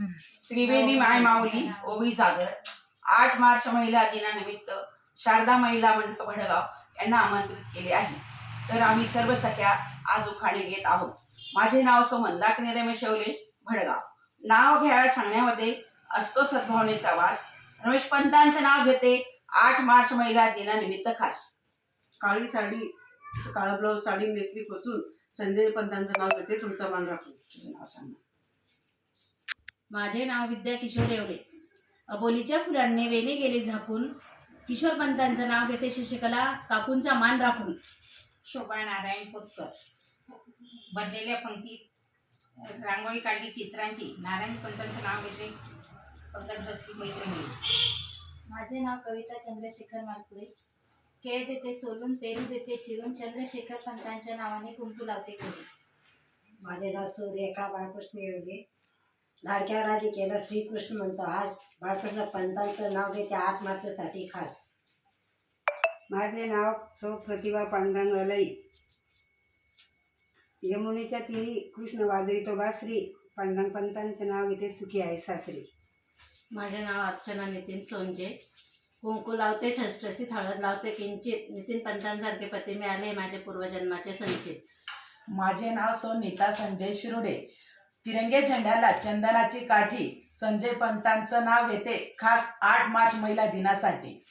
त्रिवेणी माय माऊली ओवी जागर आठ मार्च महिला दिनानिमित्त शारदा महिला मंडळ भडगाव यांना आमंत्रित केले आहे. तर आम्ही सर्व सख्या आज उखाणे घेत आहोत. माझे नाव सो मंदाकिनी रमेश शेवले भडगाव. नाव घ्यायला सांगण्यामध्ये असतो सद्भावनेचा वास. रमेश पंतांचं नाव घेते आठ मार्च महिला दिनानिमित्त खास. काळी साडी काळा ब्लाऊज साडी नेसली खोचून संजय पंतांचं नाव घेते. तुमचा मान राखून. नाव सांग माझे नाव विद्या किशोर एवढे अबोलीच्या फुलांनी वेली गेली झाकून किशोर पंतांचं नाव घेते शशिकला काकूंचा मान राखून. शोभा नारायण कोतकर भरलेल्या पंक्तीत रांगोळी काढली चित्रांची. नारायण पंतांचं नाव घेते पंकज बसली मैत्रिणी. माझे नाव कविता चंद्रशेखर मालपुरे. केळ देते सोलून पेरू देते चिरून चंद्रशेखर पंतांच्या नावाने कुंकू लावते माझे नाव सुरेखा बाळकृष्ण योगे लाडक्या राधिकेला श्रीकृष्ण म्हणतो आज बाळकृष्ण पंतांचं नाव घेते आठ मार्चसाठी खास. माझे नाव सौ प्रतिभा पांडुरंग अलई. यमुनेच्या तीरी कृष्ण वाजवितो बासरी पांडुरंग पंतांचं नाव घेते सुखी आहे सासरी. माझे नाव अर्चना नितीन सोनजे. कुंकू लावते ठसठसीत हळद लावते किंचित. नितीन पंतांसारखे पती मिळाले माझे पूर्वजन्माचे संचित माझे नाव सो नीता संजय शिरोडे. तिरंगे झेंड्याला चंदनाची काठी. संजय पंतांचं नाव येते खास आठ मार्च महिला दिनासाठी.